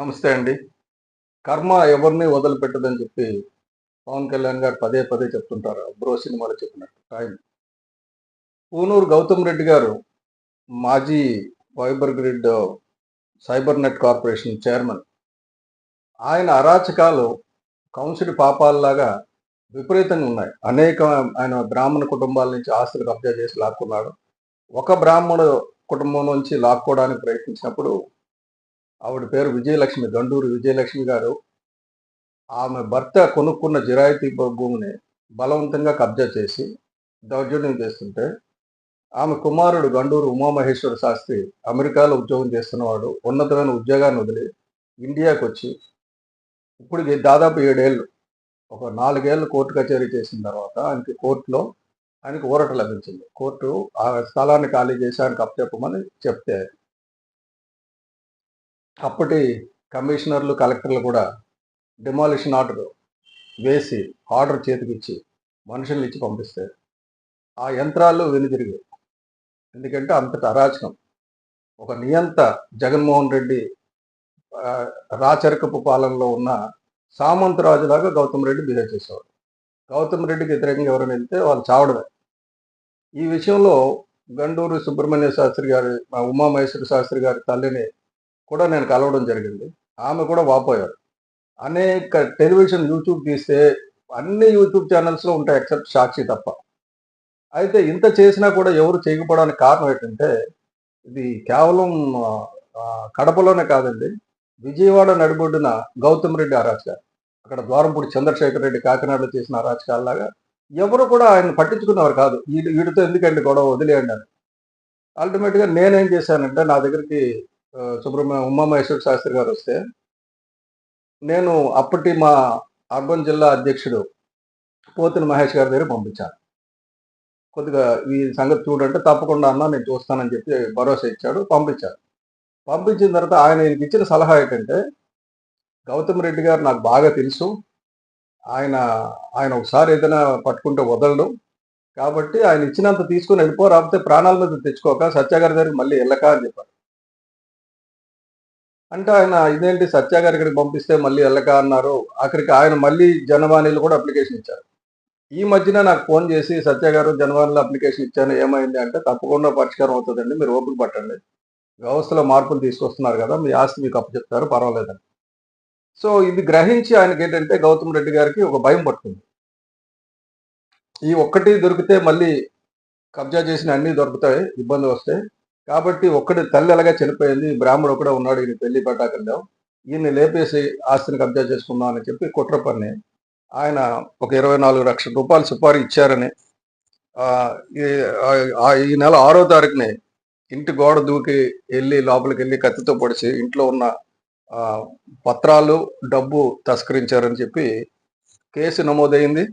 నమస్తే అండి. కర్మ ఎవరిని వదిలిపెట్టదని చెప్పి పవన్ కళ్యాణ్ గారు పదే పదే చెప్తుంటారు. బ్రో సినిమాలో చెప్పినట్టు. టైం. పూనూరు గౌతమ్ రెడ్డి గారు మాజీ fibre grid cyber net corporation chairman. ఆయన అరాచకాలు కౌన్సిల్ పాపాలలాగా విపరీతంగా ఉన్నాయి. అనేక ఆయన బ్రాహ్మణ కుటుంబాల నుంచి ఆస్తులు కబ్జా చేసి లాక్కున్నాడు. ఒక బ్రాహ్మణ కుటుంబం నుంచి లాక్కోవడానికి ప్రయత్నించినప్పుడు ఆవిడ పేరు విజయలక్ష్మి గండూరు విజయలక్ష్మి గారు. ఆమె భర్త కొనుక్కున్న జిరాయితీ భూమిని బలవంతంగా కబ్జా చేసి దౌర్జన్యం చేస్తుంటే ఆమె కుమారుడు గండూరు ఉమామహేశ్వర శాస్త్రి అమెరికాలో ఉద్యోగం చేస్తున్నవాడు ఉన్నతమైన ఉద్యోగాన్ని వదిలి ఇండియాకి వచ్చి ఇప్పుడు దాదాపు ఏడేళ్ళు ఒక నాలుగేళ్ళు కోర్టు కచేరీ చేసిన తర్వాత ఆయనకి కోర్టులో ఆయనకి ఊరట లభించింది. కోర్టు ఆ స్థలాన్ని ఖాళీ చేసి ఆయనకు అప్పచెప్పమని చెప్తే అప్పటి కమిషనర్లు కలెక్టర్లు కూడా డిమాలిషన్ ఆర్డర్ వేసి ఆర్డర్ చేతికిచ్చి మనుషుల్ని ఇచ్చి పంపిస్తే ఆ యంత్రాలు వెనుదిరిగి ఎందుకంటే అంతటి అరాచకం. ఒక నియంత జగన్మోహన్ రెడ్డి రాచరికపు పాలనలో ఉన్న సామంతరాజులాగా గౌతమ్ రెడ్డి బిహేవ్ చేసేవాడు. గౌతమ్ రెడ్డికి వ్యతిరేకంగా ఎవరైనా వెళ్తే వాళ్ళు చావడమే. ఈ విషయంలో గండూరు సుబ్రహ్మణ్య శాస్త్రి గారి మా ఉమామహేశ్వర శాస్త్రి గారి తల్లిని కూడా నేను కలవడం జరిగింది. ఆమె కూడా వాపోయారు. అనేక టెలివిజన్ యూట్యూబ్ తీస్తే అన్ని యూట్యూబ్ ఛానల్స్లో ఉంటాయి ఎక్సెప్ట్ సాక్షి తప్ప. అయితే ఇంత చేసినా కూడా ఎవరు చేయకపోవడానికి కారణం ఏంటంటే ఇది కేవలం కడపలోనే కాదండి. విజయవాడ నడిబొడ్డున గౌతమ్ రెడ్డి అరాచకాలు అక్కడ ద్వారంపూడి చంద్రశేఖర్ రెడ్డి కాకినాడలో చేసిన అరాచకాలలాగా ఎవరు కూడా ఆయన పట్టించుకున్నవారు కాదు. వీడు వీడితో ఎందుకండి గొడవ వదిలేయండి అని. అల్టిమేట్గా నేనేం చేశానంటే నా దగ్గరికి సుబ్రహ్మణ్య ఉమామహేశ్వర శాస్త్రి గారు వస్తే నేను అప్పటి మా అర్బన్ జిల్లా అధ్యక్షుడు పోతిన మహేష్ గారి దగ్గర పంపించాను. కొద్దిగా ఈ సంగతి చూడంటే తప్పకుండా అన్నా నేను చూస్తానని చెప్పి భరోసా ఇచ్చాడు పంపించాడు. పంపించిన తర్వాత ఆయన ఈయనకి ఇచ్చిన సలహా ఏంటంటే గౌతమ్ రెడ్డి గారు నాకు బాగా తెలుసు ఆయన ఆయన ఒకసారి ఏదైనా పట్టుకుంటే వదలడు కాబట్టి ఆయన ఇచ్చినంత తీసుకుని వెళ్ళిపో రాకపోతే ప్రాణాల మీద తెచ్చుకోక సత్యాగారి దగ్గరికి మళ్ళీ వెళ్ళక అని చెప్పారు. అంటే ఆయన ఇదేంటి సత్య గారి ఇక్కడికి పంపిస్తే మళ్ళీ వెళ్ళక అన్నారు. అక్కడికి ఆయన మళ్ళీ జనవాణిలో కూడా అప్లికేషన్ ఇచ్చారు. ఈ మధ్యన నాకు ఫోన్ చేసి సత్య గారు జనవాణిలో అప్లికేషన్ ఇచ్చాను ఏమైంది అంటే తప్పకుండా పరిష్కారం అవుతుందండి మీరు ఓపిక పట్టండి. వ్యవస్థలో మార్పులు తీసుకొస్తున్నారు కదా మీ ఆస్తి మీకు అప్పచెప్తారు పర్వాలేదండి. సో ఇది గ్రహించి ఆయనకి ఏంటంటే గౌతమ్ రెడ్డి గారికి ఒక భయం పట్టుకుంది. ఈ ఒక్కటి దొరికితే మళ్ళీ కబ్జా చేసిన అన్నీ దొరుకుతాయి ఇబ్బంది వస్తాయి కాబట్టి ఒక్కడి తల్లి అలాగే చనిపోయింది బ్రాహ్మడు ఒకడే ఉన్నాడు ఈయన పెళ్ళి పట్టాకెళ్ళాం ఈయన్ని లేపేసి ఆస్తిని కబ్జా చేసుకుందాం అని చెప్పి కుట్ర పని ఆయన ఒక ఇరవై నాలుగు లక్షల రూపాయలు సుపారీ ఇచ్చారని ఈ- ఈ నెల ఆరో తారీఖుని ఇంటి గోడ దూకి వెళ్ళి లోపలికి వెళ్ళి కత్తితో పొడిచి ఇంట్లో ఉన్న పత్రాలు డబ్బు తస్కరించారని చెప్పి కేసు నమోదైంది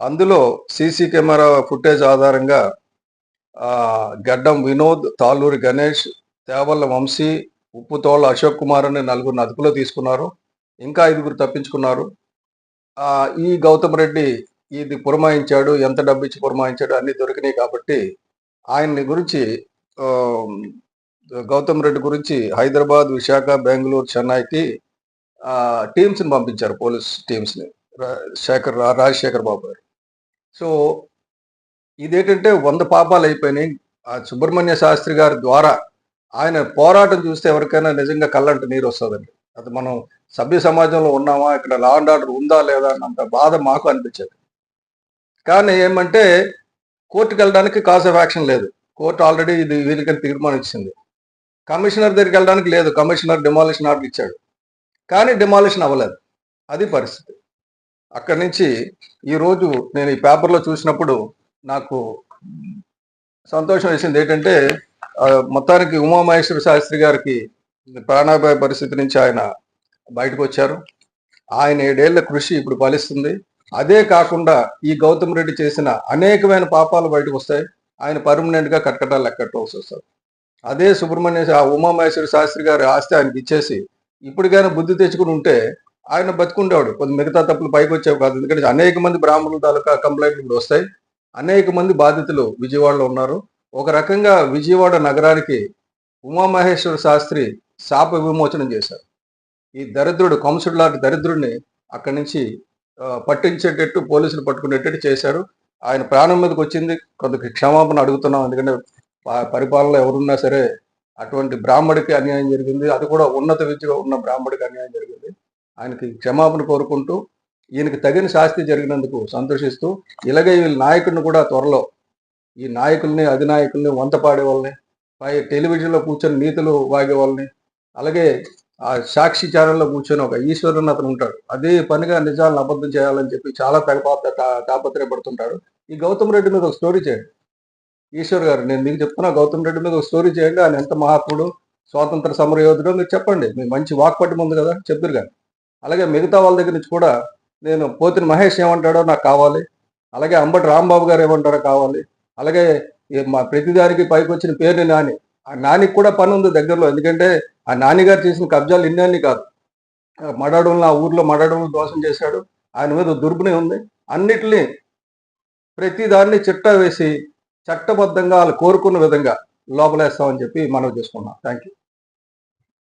అందులో సీసీ కెమెరా ఫుటేజ్ ఆధారంగా గడ్డం వినోద్ తాళ్ళూరి గణేష్ తేవల్ల వంశీ ఉప్పుతోళ్ళ అశోక్ కుమార్ అని నలుగురిని అదుపులో తీసుకున్నారు. ఇంకా ఐదుగురు తప్పించుకున్నారు. ఈ గౌతమ్ రెడ్డి ఇది పురమాయించాడు ఎంత డబ్బు ఇచ్చి పురమాయించాడు అన్ని దొరికినాయి కాబట్టి ఆయన్ని గురించి గౌతమ్ రెడ్డి గురించి హైదరాబాద్ విశాఖ బెంగళూరు చెన్నైకి టీమ్స్ని పంపించారు పోలీస్ టీమ్స్ని. రా- శేఖర్ రా- రాజశేఖర్ బాబు గారు. సో ఇదేంటంటే వంద పాపాలు అయిపోయినాయి. ఆ సుబ్రహ్మణ్య శాస్త్రి గారి ద్వారా ఆయన పోరాటం చూస్తే ఎవరికైనా నిజంగా కళ్ళంట నీరు వస్తుందండి. అది మనం సభ్య సమాజంలో ఉన్నామా ఇక్కడ లా అండ్ ఆర్డర్ ఉందా లేదా అన్నంత బాధ మాకు అనిపించేది. కానీ ఏమంటే కోర్టుకు వెళ్ళడానికి కాజ్ ఆఫ్ యాక్షన్ లేదు. కోర్టు ఆల్రెడీ ఇది వీళ్ళకని తీర్మానించింది కమిషనర్ దగ్గరికి వెళ్ళడానికి లేదు. కమిషనర్ డిమాలిషన్ ఆర్డర్ ఇచ్చాడు. కానీ డిమాలిషన్ అవ్వలేదు. అది పరిస్థితి. అక్కడి నుంచి ఈరోజు నేను ఈ పేపర్లో చూసినప్పుడు నాకు సంతోషం వేసింది ఏంటంటే మొత్తానికి ఉమామహేశ్వర శాస్త్రి గారికి ప్రాణాపాయ పరిస్థితి నుంచి ఆయన బయటకు వచ్చారు. ఆయన ఏడేళ్ళ కృషి ఇప్పుడు ఫలిస్తుంది. అదే కాకుండా ఈ గౌతమ్ రెడ్డి చేసిన అనేకమైన పాపాలు బయటకు వస్తాయి. ఆయన పర్మనెంట్గా కట్కటాలు కటకటాలు లెక్కట్టవలసి వస్తుంది. అదే సుబ్రహ్మణ్య ఆ ఉమామహేశ్వర శాస్త్రి గారి ఆస్తి ఆయనకి ఇచ్చేసి ఇప్పటికైనా బుద్ధి తెచ్చుకుని ఉంటే ఆయన బతుకుండేవాడు. కొంత మిగతా తప్పులు పైకి వచ్చేవి కాదు. ఎందుకంటే అనేక మంది బ్రాహ్మణుల తాలూకా కంప్లైంట్లు కూడా వస్తాయి. అనేక మంది బాధితులు విజయవాడలో ఉన్నారు. ఒక రకంగా విజయవాడ నగరానికి ఉమామహేశ్వర శాస్త్రి శాప విమోచనం చేశారు. ఈ దరిద్రుడు కంసుడు లాంటి దరిద్రుడిని అక్కడి నుంచి పట్టించేటట్టు పోలీసులు పట్టుకునేటట్టు చేశారు. ఆయన ప్రాణం మీదకి వచ్చింది. కొంత క్షమాపణ అడుగుతున్నాం. ఎందుకంటే పరిపాలన పరిపాలనలో ఎవరున్నా సరే అటువంటి బ్రాహ్మడికి అన్యాయం జరిగింది. అది కూడా ఉన్నత విద్యగా ఉన్న బ్రాహ్మడికి అన్యాయం జరిగింది. ఆయనకి క్షమాపణ కోరుకుంటూ ఈయనకు తగిన శాస్తి జరిగినందుకు సంతోషిస్తూ ఇలాగే వీళ్ళ నాయకుడిని కూడా త్వరలో ఈ నాయకుల్ని అధినాయకుల్ని వంత పాడే వాళ్ళని పై టెలివిజన్లో కూర్చొని నీతులు వాగే వాళ్ళని అలాగే ఆ సాక్షి ఛానల్లో కూర్చొని ఒక ఈశ్వరుని అతను ఉంటాడు. అదే పనిగా నిజాలను అబద్ధం చేయాలని చెప్పి చాలా తగపాత తాపత్రయపడుతుంటాడు. ఈ గౌతమ్ రెడ్డి మీద ఒక స్టోరీ చేయండి. ఈశ్వర్ గారు నేను మీకు చెప్తున్నా గౌతమ్ రెడ్డి మీద ఒక స్టోరీ చేయండి. ఆయన ఎంత మహాత్ముడు స్వాతంత్ర సమరయోధుడు మీరు చెప్పండి. మీ మంచి వాక్పట్యం ఉంది కదా చెప్తారు కానీ అలాగే మిగతా వాళ్ళ దగ్గర నుంచి కూడా నేను పోతిన మహేష్ ఏమంటాడో నాకు కావాలి. అలాగే అంబటి రాంబాబు గారు ఏమంటారో కావాలి. అలాగే మా ప్రతిదానికి పైకి వచ్చిన పేరుని నాని. ఆ నానికి కూడా పని ఉంది దగ్గరలో. ఎందుకంటే ఆ నాని గారు చేసిన కబ్జాలు ఇన్ని కాదు. ఆ ఆ ఊర్లో మడాడంలో దోషం చేశాడు. ఆయన మీద దుర్గుణం ఉంది. అన్నిటినీ ప్రతి దాన్ని చిట్టా వేసి చట్టబద్ధంగా వాళ్ళు కోరుకున్న విధంగా లోపలేస్తామని చెప్పి మనం చేసుకున్నాం. Thank you